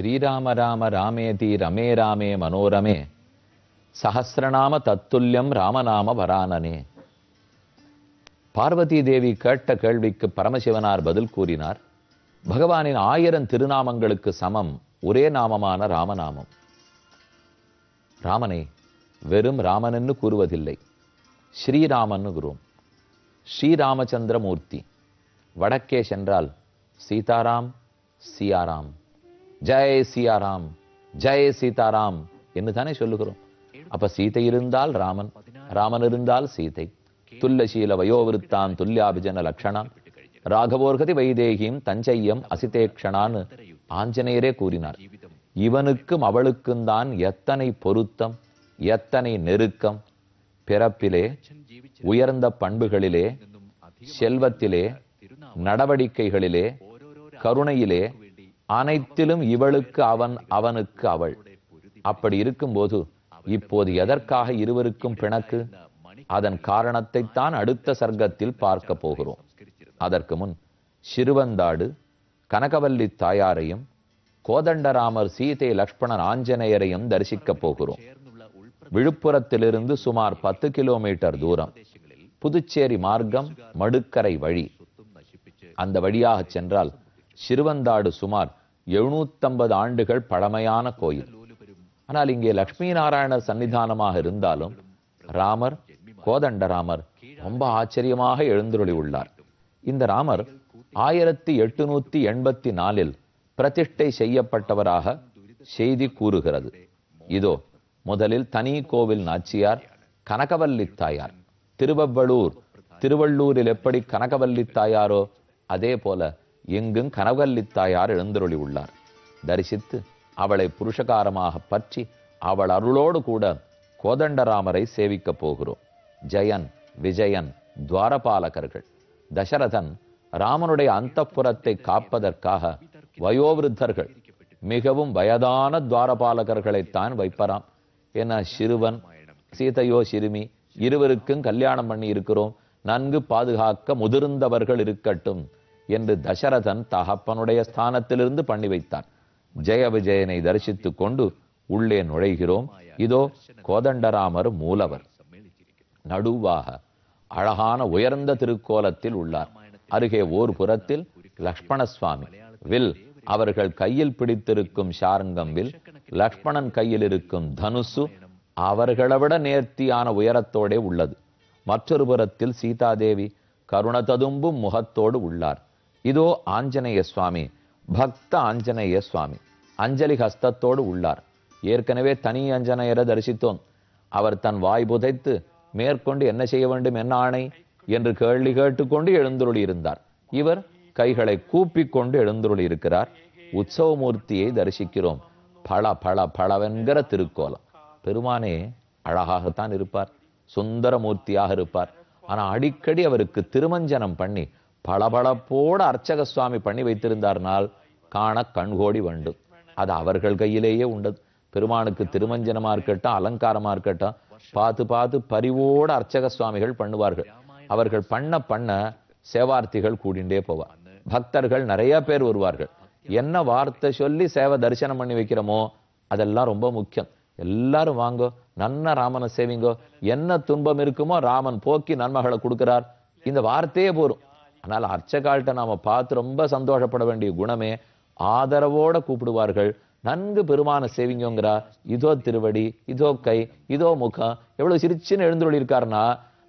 ஸ்ரீராம ராம ராமேதி ரமே ராமே மனோரமே. சஹசிரநாம தத்துல்யம் ராமநாம வரானனே. பார்வதி தேவி கேட்ட கேள்விக்கு பரமசிவனார் பதில் கூறினார். பகவானின் ஆயிரம் திருநாமங்களுக்கு சமம் ஒரே நாமமான ராமநாமம். ராமனை வெறும் ராமனன்னு கூறுவதில்லை ஸ்ரீராமன்னு கூறுவோம் ஸ்ரீராமச்சந்திரமூர்த்தி வடக்கே சென்றால் சீதாராம் சியாராம். ஜெய் சியாராம் ஜெய் சீதாராம் என்று தானே சொல்லுகிறோம். அப்ப சீதை இருந்தால் ராமன் ராமன் இருந்தால் சீதை. துல்லசீல வயோவிருத்தான் துல்யாபிஜன லக்ஷணம் ராகவோர்கதி வைதேகியும் தஞ்சையம் அசிதேக்ஷணான்னு ஆஞ்சநேயரே கூறினார். இவனுக்கும் அவளுக்கும் தான் எத்தனை பொருத்தம் எத்தனை நெருக்கம். பிறப்பிலே உயர்ந்த பண்புகளிலே செல்வத்திலே நடவடிக்கைகளிலே கருணையிலே அனைத்திலும் இவளுக்கு அவன் அவனுக்கு அவள். அப்படி இருக்கும்போது இப்போது எதற்காக இருவருக்கும் பிணக்கு? அதன் காரணத்தை தான் அடுத்த சர்க்கத்தில் பார்க்க போகிறோம். அதற்கு முன் சிறுவந்தாடு கனகவல்லி தாயாரையும் கோதண்டராமர் சீதை லக்ஷ்மணன் ஆஞ்சநேயரையும் தரிசிக்கப் போகிறோம். விழுப்புரத்திலிருந்து சுமார் பத்து கிலோமீட்டர் தூரம். புதுச்சேரி மார்க்கம் மடுக்கரை வழி. அந்த வழியாக சென்றால் சிறுவந்தாடு சுமார் எழுநூத்தம்பது ஆண்டுகள் பழமையான கோயில். ஆனால் இங்கே லட்சுமி நாராயண சன்னிதானமாக இருந்தாலும் ராமர் கோதண்டராமர் ரொம்ப ஆச்சரியமாக எழுந்துருளி உள்ளார். இந்த ராமர் ஆயிரத்தி எட்டுநூத்தி எண்பத்தி நாலில் பிரதிஷ்டை செய்யப்பட்டவராக செய்தி கூறுகிறது. இதோ முதலில் தனி கோவில் நாச்சியார் கனகவல்லி தாயார். திருவவ்வளூர் திருவள்ளூரில் எப்படி கனகவல்லி தாயாரோ அதே போல எங்கும் கனவல்லித்தாயார் எழுந்தருளி உள்ளார் தரிசித்து அவளை புருஷகாரமாக பற்றி அவள் அருளோடு கூட கோதண்டராமரை சேவிக்கப் போகிறோம். ஜெயன் விஜயன் துவாரபாலகர்கள். தசரதன் ராமனுடைய அந்தப்புறத்தை காப்பதற்காக வயோவிருத்தர்கள். மிகவும் வயதான துவாரபாலகர்களைத்தான் வைப்பராம். என சிறுவன் சீதையோ சிறுமி இருவருக்கும் கல்யாணம் பண்ணி இருக்கிறோம். நன்கு பாதுகாக்க முதிர்ந்தவர்கள் இருக்கட்டும். என்று தசரதன் தகப்பனுடைய ஸ்தானத்திலிருந்து பண்ணி வைத்தான். ஜெய விஜயனை தரிசித்துக் கொண்டு உள்ளே நுழைகிறோம். இதோ கோதண்டராமர் மூலவர். நடுவாக அழகான உயர்ந்த திருக்கோலத்தில் உள்ளார். அருகே ஓர் புறத்தில் லக்ஷ்மண சுவாமி வில் அவர்கள் கையில் பிடித்திருக்கும் ஷாரங்கம் வில் லக்ஷ்மணன் கையில் இருக்கும் தனுசு அவர்களவிட நேர்த்தியான உயரத்தோடே உள்ளது. மற்றொரு புறத்தில் சீதாதேவி கருணததும்பும் முகத்தோடு உள்ளார். இதோ ஆஞ்சநேய சுவாமி பக்த ஆஞ்சநேய சுவாமி. அஞ்சலி ஹஸ்தத்தோடு உள்ளார். ஏற்கனவே தனி அஞ்சனையரை தரிசித்தோம். அவர் தன் வாய் புதைத்து மேற்கொண்டு என்ன செய்ய வேண்டும் என்ன ஆணை என்று கேள்வி கேட்டுக்கொண்டு எழுந்துருளி இருந்தார் இவர் கைகளை கூப்பிக் கொண்டு எழுந்துருளி இருக்கிறார் உற்சவமூர்த்தியை தரிசிக்கிறோம். பல பல பலவென்கிற திருக்கோலம். பெருமானே அழகாகத்தான் இருப்பார். சுந்தரமூர்த்தியாக இருப்பார். ஆனால் அடிக்கடி அவருக்கு திருமஞ்சனம் பண்ணி பளபளப்போட அர்ச்சக சுவாமி பண்ணி வைத்திருந்தார்னால் காண கண்கோடி வண்டு. அது அவர்கள் கையிலேயே உண்டது பெருமானுக்கு திருமஞ்சனமா இருக்கட்டும் அலங்காரமா இருக்கட்டும் பார்த்து பார்த்து பரிவோட அர்ச்சக சுவாமிகள் பண்ணுவார்கள். அவர்கள் பண்ண பண்ண சேவார்த்திகள் கூடிண்டே போவார் பக்தர்கள் நிறைய பேர் வருவார்கள். என்ன வார்த்தை சொல்லி சேவை தரிசனம் பண்ணி வைக்கிறோமோ அதெல்லாம் ரொம்ப முக்கியம். எல்லாரும் வாங்கோ நன்ன ராமனை சேவிங்கோ. என்ன துன்பம் இருக்குமோ ராமன் போக்கி நன்மகளை கொடுக்கிறார். இந்த வார்த்தையே போரும். ஆனால் அர்ச்சகால்கிட்ட நாம பார்த்து ரொம்ப சந்தோஷப்பட வேண்டிய குணமே ஆதரவோட கூப்பிடுவார்கள். நன்கு பெருமான சேவிங்கோங்கிறா. இதோ திருவடி இதோ கை இதோ முகம். எவ்வளவு சிரிச்சுன்னு எழுந்துள்ளி இருக்காருன்னா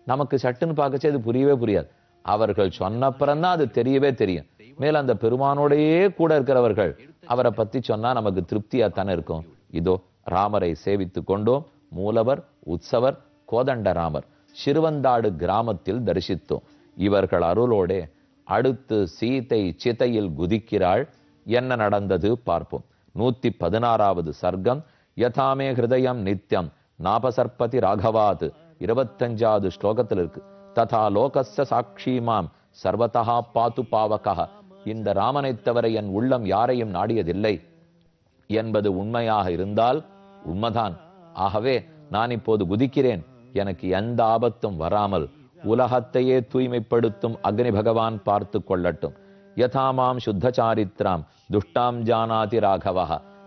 நமக்கு சட்டுன்னு பார்க்கச்சே அது புரியவே புரியாது. அவர்கள் சொன்னப்புறம்தான் அது தெரியவே தெரியும். மேல அந்த பெருமானோடையே கூட இருக்கிறவர்கள் அவரை பத்தி சொன்னா நமக்கு திருப்தியா தானே இருக்கும். இதோ ராமரை சேவித்து கொண்டோம். மூலவர் உற்சவர் கோதண்டராமர். சிறுவந்தாடு கிராமத்தில் தரிசித்தோம். இவர்கள் அருளோடே அடுத்து சீதை சிதையில் குதிக்கிறாள். என்ன நடந்தது பார்ப்போம். நூத்தி பதினாறாவது சர்க்கம். யதாமே ஹிருதயம் நித்யம். நாபசர்பதி ராகவாது. இருபத்தஞ்சாவது ஸ்லோகத்தில் இருக்கு. ததா லோகஸ்ய சாட்சிமாம் சர்வதா பாத்து பாவகா. இந்த ராமனைத் தவிர என் உள்ளம் யாரையும் நாடியதில்லை என்பது உண்மையாக இருந்தால் உண்மைதான். ஆகவே நான் இப்போது குதிக்கிறேன். எனக்கு எந்த ஆபத்தும் வராமல் உலகத்தையே தூய்மைப்படுத்தும் அக்னி பகவான் பார்த்து கொள்ளட்டும். யதாமாம் சுத்த சாரித்ராம் துஷ்டாம் ஜானாதி ராகவா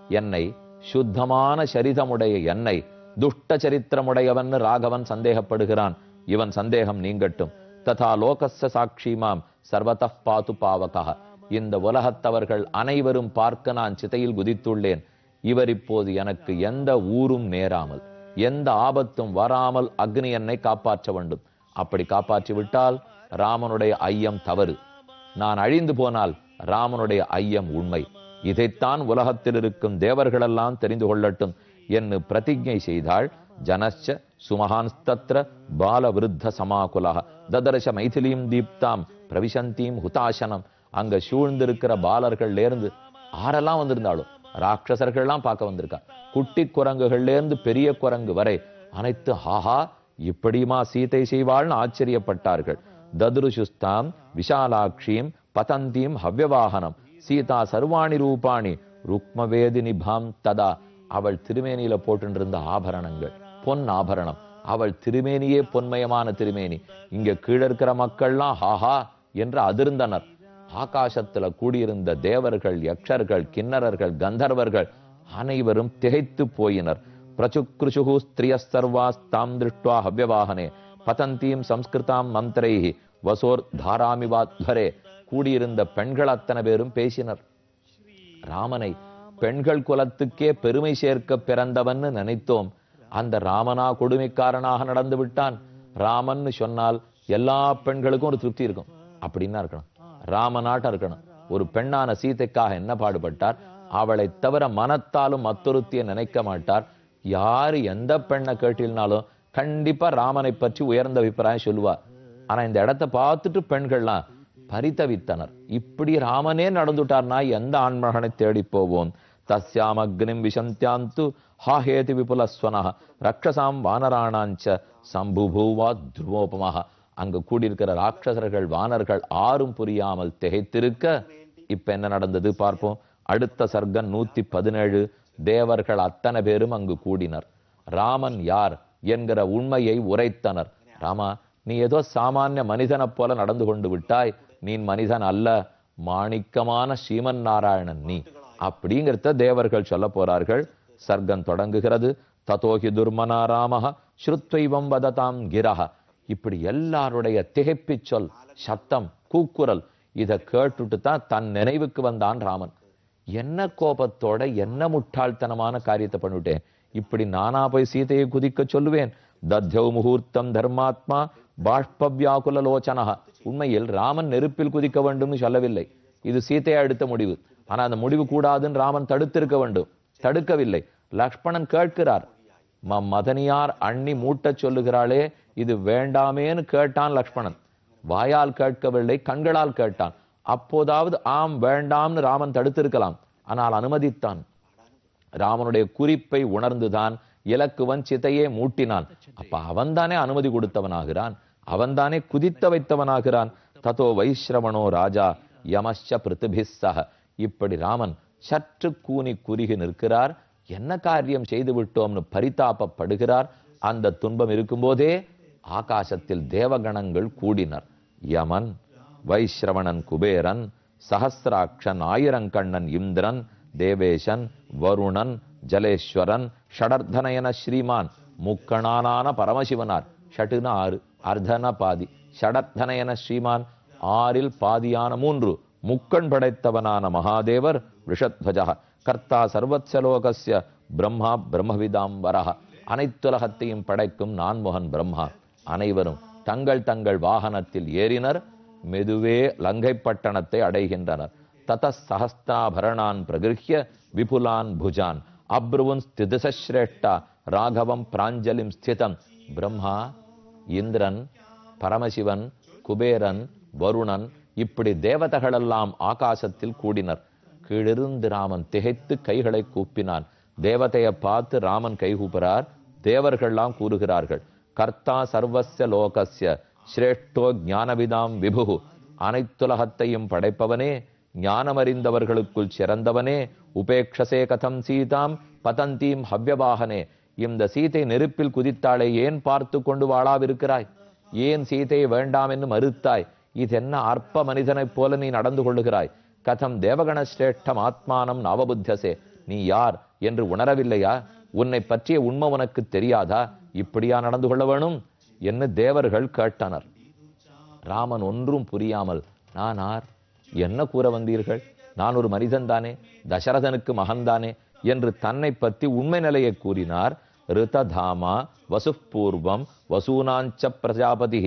என்னை சுத்தமான சரிதமுடைய என்னை துஷ்ட சரித்திரமுடையவன் ராகவன் சந்தேகப்படுகிறான். இவன் சந்தேகம் நீங்கட்டும். ததா லோகஸ்ய சாட்சிமாம் சர்வத பாது பாவகா இந்த உலகத்தவர்கள் அனைவரும் பார்க்க நான் சிதையில் குதித்துள்ளேன். இவர் இப்போது எனக்கு எந்த ஊரும் நேராமல் எந்த ஆபத்தும் வராமல் அக்னி என்னை காப்பாற்ற வேண்டும். அப்படி காப்பாற்றி விட்டால் ராமனுடைய ஐயம் தவறு. நான் அழிந்து போனால் ராமனுடைய ஐயம் உண்மை. இதைத்தான் உலகத்தில் இருக்கும் தேவர்களெல்லாம் தெரிந்து கொள்ளட்டும் என்று பிரதிஜை செய்தாள் ஜனச்ச சுமஹான்ஸ்தத்ர பாலவிருத்த சமாகுலக. ததர்ஷ மைதிலீம் தீப்தாம் பிரவிசந்தீம் ஹுதாசனம். அங்க சூழ்ந்திருக்கிற பாலர்கள்ல இருந்து ஆரெல்லாம் வந்திருந்தாலும் ராட்சசர்கள்லாம் பார்க்க வந்திருக்கா. குட்டி குரங்குகள்ல இருந்து பெரிய குரங்கு வரை அனைத்து ஹாஹா இப்படியுமா சீதை செய்வாள்னு ஆச்சரியப்பட்டார்கள். ததுருஷுஸ்தாம் விஷாலாட்சியும் பதந்தீம் ஹவ்யவாகனம். சீதா சர்வாணி ரூபாணி ருக்மவேதி நிபாம் ததா. அவள் திருமேனியில போட்டுருந்த ஆபரணங்கள் பொன் ஆபரணம். அவள் திருமேனியே பொன்மயமான திருமேனி. இங்க கீழே இருக்கிற மக்கள்லாம் ஹாஹா என்று அதிர்ந்தனர். ஆகாசத்துல கூடியிருந்த தேவர்கள் யக்ஷர்கள் கிண்ணறர்கள் கந்தர்வர்கள் அனைவரும் திகைத்து போயினர். பிரச்சுக்ருஷு ஸ்திரிய சர்வாஸ்தாம் திருஷ்டுவா பதந்தீம் சம்ஸ்கிருதாம் மந்திரைஹி வசோர் தாராமிவாத்வரே கூடியிருந்த பெண்கள் அத்தனை பேரும் பேசினர். ராமனை பெண்கள் குலத்துக்கே பெருமை சேர்க்க பிறந்தவன் நினைத்தோம். அந்த ராமனா கொடுமைக்காரனாக நடந்து விட்டான். ராமன்னு சொன்னால் எல்லா பெண்களுக்கும் ஒரு திருப்தி இருக்கும். அப்படின்னா இருக்கணும். ராமநாட்டம் இருக்கணும். ஒரு பெண்ணான சீதைக்காக என்ன பாடுபட்டார்? அவளை தவிர மனத்தாலும் மத்தொருத்திய நினைக்க மாட்டார். யாரு எந்த பெண்ணை கேட்டினாலும் கண்டிப்பா ராமனை பற்றி உயர்ந்த அபிப்பிராயம் சொல்லுவா ஆனா இந்த இடத்தை பார்த்துட்டு பெண்கள்லாம் பரிதவித்தனர். இப்படி ராமனே நடந்துட்டார்னா எந்த ஆண்மகனை தேடி போவோம்? தஸ்யாம் அக்னிம் விஷந்தியாந்து ஹாஹேதி விபுலஸ்வனः ரக்ஷசாம் வானராணாஞ்ச சம்புபூவா துருவோபமாக அங்கு கூடியிருக்கிற ராட்சசர்கள் வானர்கள் ஆறும் புரியாமல் திகைத்திருக்க இப்ப என்ன நடந்தது பார்ப்போம். அடுத்த சர்க்கம் நூத்தி பதினேழு தேவர்கள் அத்தனை பேரும் அங்கு கூடினர். ராமன் யார் என்கிற உண்மையை உரைத்தனர். ராமா நீ ஏதோ சாமானிய மனிதனைப் போல நடந்து கொண்டு விட்டாய். நீ மனிதன் அல்ல மாணிக்கமான ஸ்ரீமன் நாராயணன் நீ. அப்படிங்கிறத தேவர்கள் சொல்ல போறார்கள். சர்க்கம் தொடங்குகிறது. ததோகி துர்மனா ராமஹ ஸ்ருத்வைவம் வததாம் கிரஹ. இப்படி எல்லாருடைய திகைப்பிச் சொல் சத்தம் கூக்குரல் இத கேட்டுட்டு தான் தன் நினைவுக்கு வந்தான் ராமன். என்ன கோபத்தோட என்ன முட்டாள்தனமான காரியத்தை பண்ணிவிட்டேன்? இப்படி நானா போய் சீதையை குதிக்க சொல்லுவேன். தத்யவ் முகூர்த்தம் தர்மாத்மா பாஷ்பவ்யாகுல லோச்சனா உண்மையில் ராமன் நெருப்பில் குதிக்க வேண்டும்னு சொல்லவில்லை. இது சீதையை அடுத்த முடிவு. ஆனா அந்த முடிவு கூடாதுன்னு ராமன் தடுத்திருக்க வேண்டும். தடுக்கவில்லை. லக்ஷ்மணன் கேட்கிறார். ம மதனியார் அண்ணி மூட்டச் சொல்லுகிறாளே இது வேண்டாமேன்னு கேட்டான் லக்ஷ்மணன். வாயால் கேட்கவில்லை கண்களால் கேட்டான். அப்போதாவது ஆம் வேண்டாம்னு ராமன் தடுத்திருக்கலாம். ஆனால் அனுமதித்தான். ராமனுடைய குறிப்பை உணர்ந்துதான் இலக்குவன் சிதையே மூட்டினான். அப்ப அவன்தானே அனுமதி கொடுத்தவனாகிறான். அவன்தானே குதித்த வைத்தவனாகிறான். ததோ வைஸ்ரவணோ ராஜா யமஷ பிருத்திபிஸ்ஸக இப்படி ராமன் சற்று கூனி குறுகி நிற்கிறார். என்ன காரியம் செய்து விட்டோம்னு பரிதாபப்படுகிறார். அந்த துன்பம் இருக்கும்போதே ஆகாசத்தில் தேவகணங்கள் கூடினர். யமன் வைஸ்ரவணன் குபேரன் சஹசிராட்சன் ஆயிரங்கண்ணன் இந்திரன் தேவேசன் வருணன் ஜலேஸ்வரன் ஷடர்தனயன ஸ்ரீமான் முக்கணானான பரமசிவனார் ஷட்டுன ஆறு அர்த்தன பாதி ஷடர்தனயன ஸ்ரீமான் ஆறில் பாதியான மூன்று முக்கண் படைத்தவனான மகாதேவர் ரிஷத்வஜா கர்த்தா சர்வத்சலோகஸ்ய பிரம்மா பிரம்மவிதாம் வரஹ அனைத்துலகத்தையும் படைக்கும் நான்முகன் பிரம்மா அனைவரும் தங்கள் தங்கள் வாகனத்தில் ஏறினர் மெதுவே லங்கை பட்டணத்தை அடைகின்றனர். தத சஹஸ்தாபரணான் பிரகிருஹ்ய விபுலான் புஜான். அப்ருவன் ஸ்திதிசஸ்ரேஷ்டா ராகவம் பிராஞ்சலிம் ஸ்திதம். பிரம்மா இந்திரன் பரமசிவன் குபேரன் வருணன் இப்படி தேவதைகளெல்லாம் ஆகாசத்தில் கூடினர். கீழிருந்து ராமன் திகைத்து கைகளை கூப்பினான். தேவதையை பார்த்து ராமன் கைகூப்புறார் தேவர்கள்லாம் கூறுகிறார்கள். கர்த்தா சர்வஸ்ய லோகஸ்ய. சிரேஷ்டோ ஞானவிதாம் விபு அனைத்துலகத்தையும் படைப்பவனே ஞானமறிந்தவர்களுக்குள் சிறந்தவனே உபேக்ஷசே கதம் சீதாம் பதந்தீம் ஹவ்யவாகனே. இந்த சீதை நெருப்பில் குதித்தாளே ஏன் பார்த்து கொண்டு வாழாவிருக்கிறாய்? ஏன் சீதையை வேண்டாம் என்று மறுத்தாய்? இது என்ன அற்ப மனிதனைப் போல நீ நடந்து கொள்ளுகிறாய்? கதம் தேவகண சிரேஷ்டம் ஆத்மானம் நவபுத்தசே நீ யார் என்று உணரவில்லையா? உன்னை பற்றிய உண்மை உனக்கு தெரியாதா? இப்படியா நடந்து கொள்ள வேணும்? என்ன தேவர்கள் கேட்டனர். ராமன் ஒன்றும் புரியாமல் நான் ஆர்? என்ன கூற வந்தீர்கள்? நான் ஒரு மனிதன் தானே தசரதனுக்கு மகன்தானே என்று தன்னை பற்றி உண்மை நிலையை கூறினார் ரிததாமா வசுப்பூர்வம் வசூனாஞ்ச பிரஜாபதி.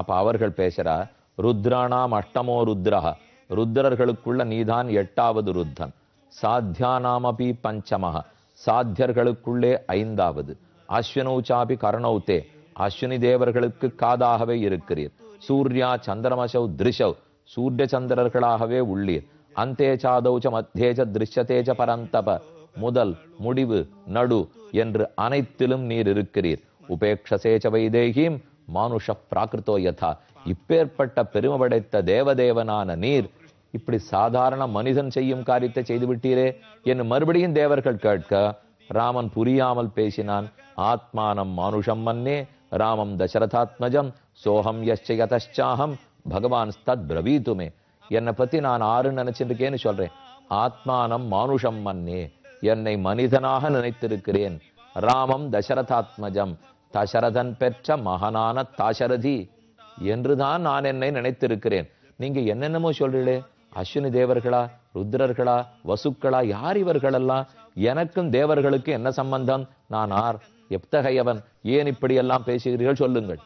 அப்ப அவர்கள் பேசுறா ருத்ராணாம் அஷ்டமோ ருத்ரஹ ருத்ரர்களுக்குள்ள நீதான் எட்டாவது ருத்தன். சாத்தியானாமபி பஞ்சமஹ சாத்தியர்களுக்குள்ளே ஐந்தாவது. அஸ்வினௌச்சாபி கர்ணௌத்தே அஸ்வினி தேவர்களுக்கு காதாகவே இருக்கிறீர். சூர்யா சந்திரமசௌ திருஷவ் சூரிய சந்திரர்களாகவே உள்ளீர். அந்தே சாதௌச்ச மத்தேஜ திருஷ்யதேஜ பரந்தப முதல் முடிவு நடு என்று அனைத்திலும் நீர் இருக்கிறீர். உபேக்ஷசேச்ச வைதேகிம் மானுஷ பிராகிருத்தோ யதா. இப்பேற்பட்ட பெருமை படைத்த தேவதேவனான நீர் இப்படி சாதாரண மனிதன் செய்யும் காரியத்தை செய்து விட்டீரே என்று மறுபடியும் தேவர்கள் கேட்க ராமன் புரியாமல் பேசினான். ஆத்மானம் மானுஷம் மன்னே ராமம் தசரதாத்மஜம் சோகம் யச்சயதாஹம் பகவான் ஸ்தத் பிரவீத்துமே என்னை பத்தி நான் ஆறுன்னு நினைச்சிருக்கேன்னு சொல்றேன். ஆத்மானம் மானுஷம் மன்னே என்னை மனிதனாக நினைத்திருக்கிறேன். ராமம் தசரதாத்மஜம் தசரதன் பெற்ற மகனான தாசரதி என்றுதான் நான் என்னை நினைத்திருக்கிறேன். நீங்க என்னென்னமோ சொல்றீங்களே அஸ்வினி தேவர்களா ருத்ரர்களா வசுக்களா யார் இவர்களெல்லாம்? எனக்கும் தேவர்களுக்கு என்ன சம்பந்தம்? நான் ஆர் எத்தகையவன் ஏன் இப்படியெல்லாம் பேசுகிறீர்கள்? சொல்லுங்கள்.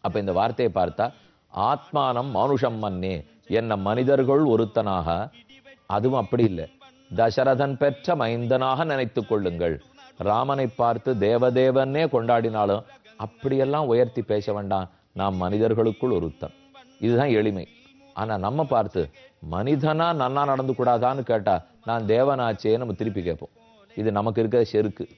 அப்ப இந்த வார்த்தையை பார்த்தா ஆத்மானம் மானுஷம் மன்னே என்ன மனிதர்கள் ஒருத்தனாக அதுவும் அப்படி இல்லை. தசரதன் பெற்ற மைந்தனாக நினைத்துக் கொள்ளுங்கள். ராமனை பார்த்து தேவதேவனே கொண்டாடினாலும் அப்படியெல்லாம் உயர்த்தி பேச வேண்டாம். நாம் மனிதர்களுக்குள் ஒருத்தன். இதுதான் எளிமை. ஆனா நம்ம பார்த்து மனிதனா நன்னா நடந்து கூடாதான்னு கேட்டா நான் தேவனாச்சே நம்ம திருப்பி கேட்போம். இது நமக்கு இருக்கிற செருக்கு.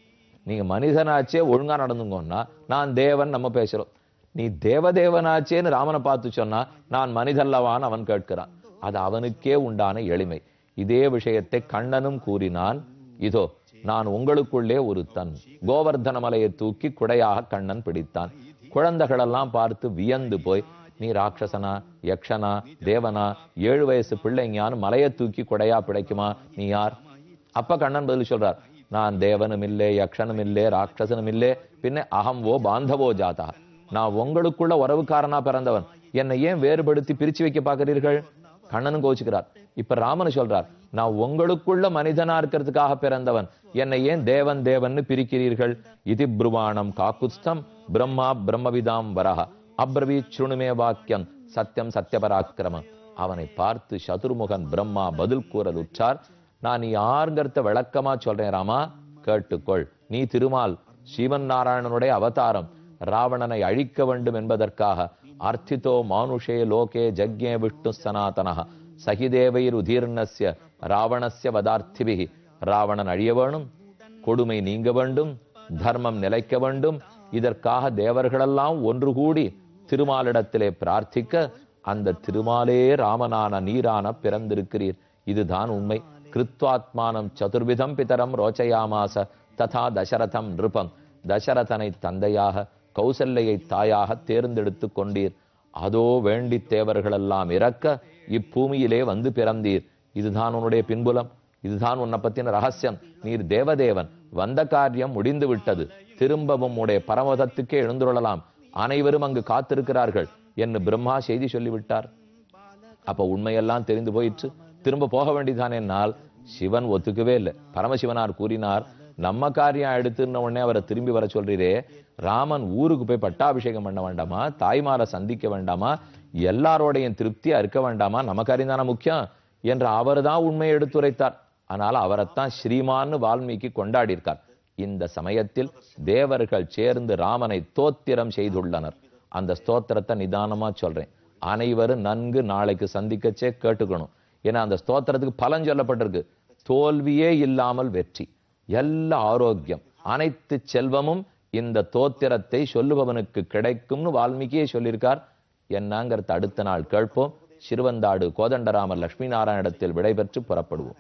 நீங்க மனிதனாச்சே ஒழுங்கா நடந்துங்கன்னா நான் தேவன் நம்ம பேசுறோம். நீ தேவதேவனாச்சேன்னு ராமனை பார்த்து சொன்னா நான் மனிதல்லவான் அவன் கேட்கிறான். அது அவனுக்கே உண்டான எளிமை. இதே விஷயத்தை கண்ணனும் கூறினான் இதோ நான் உங்களுக்குள்ளே ஒரு தன் கோவர்தன மலையை தூக்கி குடையாக கண்ணன் பிடித்தான். குழந்தைகளெல்லாம் பார்த்து வியந்து போய் நீ ராட்சசனா யக்ஷனா தேவனா ஏழு வயசு பிள்ளைங்கயான்னு மலையை தூக்கி குடையா பிடைக்குமா நீ யார்? அப்ப கண்ணன் பதில் சொல்றார் நான் தேவனும் யக்ஷனுமில்லே யக்ஷனும் இல்லே ராட்சசனும் பின்ன அகம் ஓ பாந்தவோ ஜாதா. நான் உங்களுக்குள்ள உறவுக்காரனா பிறந்தவன். என்னை ஏன் வேறுபடுத்தி பிரிச்சு வைக்க பாக்குறீர்கள் கண்ணனும் கோச்சுக்கிறார் இப்ப ராமன் சொல்றார் நான் உங்களுக்குள்ள மனிதனா இருக்கிறதுக்காக பிறந்தவன். என்னை ஏன் தேவன் தேவன்னு பிரிக்கிறீர்கள்? இது புருவாணம் காக்குஸ்தம் பிரம்மா பிரம்மவிதாம் வரஹ. அப்ரவி சுணுமே வாக்கியம் சத்தியம் சத்தியபராக்கிரமம் அவனை பார்த்து சதுர்முகன் பிரம்மா பதில் கூறல் உற்றார் நான் நீ யாருங்கிறத விளக்கமா சொல்றேன் ராமா. கேட்டுக்கொள். நீ திருமால் சிவன் நாராயணனுடைய அவதாரம். ராவணனை அழிக்க வேண்டும் என்பதற்காக அர்த்தித்தோ மானுஷே லோகே ஜக்ஞே விஷ்ணு சனாதனः சகிதேவைர் உதீர்ணஸ்ய ராவணஸ்ய வதார்த்திபிகி ராவணன் அழிய வேணும் கொடுமை நீங்க வேண்டும் தர்மம் நிலைக்க வேண்டும். இதற்காக தேவர்களெல்லாம் ஒன்று கூடி திருமாலிடத்திலே பிரார்த்திக்க அந்த திருமாலே ராமனான நீரான பிறந்திருக்கிறீர். இதுதான் உண்மை. கிருத்வாத்மானம் சதுர்விதம் பிதரம் ரோச்சயாமாச ததா தசரதம் நிருபம் தசரதனை தந்தையாக கௌசல்லையை தாயாக தேர்ந்தெடுத்து கொண்டீர். அதோ வேண்டி தேவர்களெல்லாம் இறக்க இப்பூமியிலே வந்து பிறந்தீர். இதுதான் உன்னுடைய பின்புலம். இதுதான் உன்னை பத்தின ரகசியம். நீர் தேவதேவன். வந்த காரியம் முடிந்து விட்டது. திரும்பவும் உடைய பரமதத்துக்கே எழுந்துள்ளலாம் அனைவரும் அங்கு காத்திருக்கிறார்கள் என்று பிரம்மா செய்தி சொல்லிவிட்டார். அப்ப உண்மையெல்லாம் தெரிந்து போயிற்று. திரும்ப போக வேண்டியதானே என்னால் சிவன் ஒத்துக்கவே இல்லை. பரமசிவனார் கூறினார் நம்ம காரியம் எடுத்துன உடனே அவரை திரும்பி வர சொல்றீரே. ராமன் ஊருக்கு போய் பட்டாபிஷேகம் பண்ண வேண்டாமா? தாய்மாரை சந்திக்க வேண்டாமா? எல்லாரோடையும் திருப்தியா இருக்க வேண்டாமா? நம்ம காரியம் தானே முக்கியம் என்று அவர் தான் உண்மையை எடுத்துரைத்தார். ஆனால் அவரைத்தான் ஸ்ரீமான்னு வால்மீகி கொண்டாடியிருக்கார். இந்த சமயத்தில் தேவர்கள் சேர்ந்து ராமனை தோத்திரம் செய்துள்ளனர். அந்த ஸ்தோத்திரத்தை நிதானமா சொல்றேன். அனைவரும் நன்கு நாளைக்கு சந்திக்கச்சே கேட்டுக்கணும். ஏன்னா அந்த ஸ்தோத்திரத்துக்கு பலன் சொல்லப்பட்டிருக்கு. தோல்வியே இல்லாமல் வெற்றி. எல்லா ஆரோக்கியம். அனைத்து செல்வமும் இந்த தோத்திரத்தை சொல்லுபவனுக்கு கிடைக்கும்னு வால்மீகியே சொல்லியிருக்கார். என்னங்கிறத அடுத்த நாள் கேட்போம். சிறுவந்தாடு கோதண்டராமர் லட்சுமி நாராயணத்தில் விடைபெற்று புறப்படுவோம்.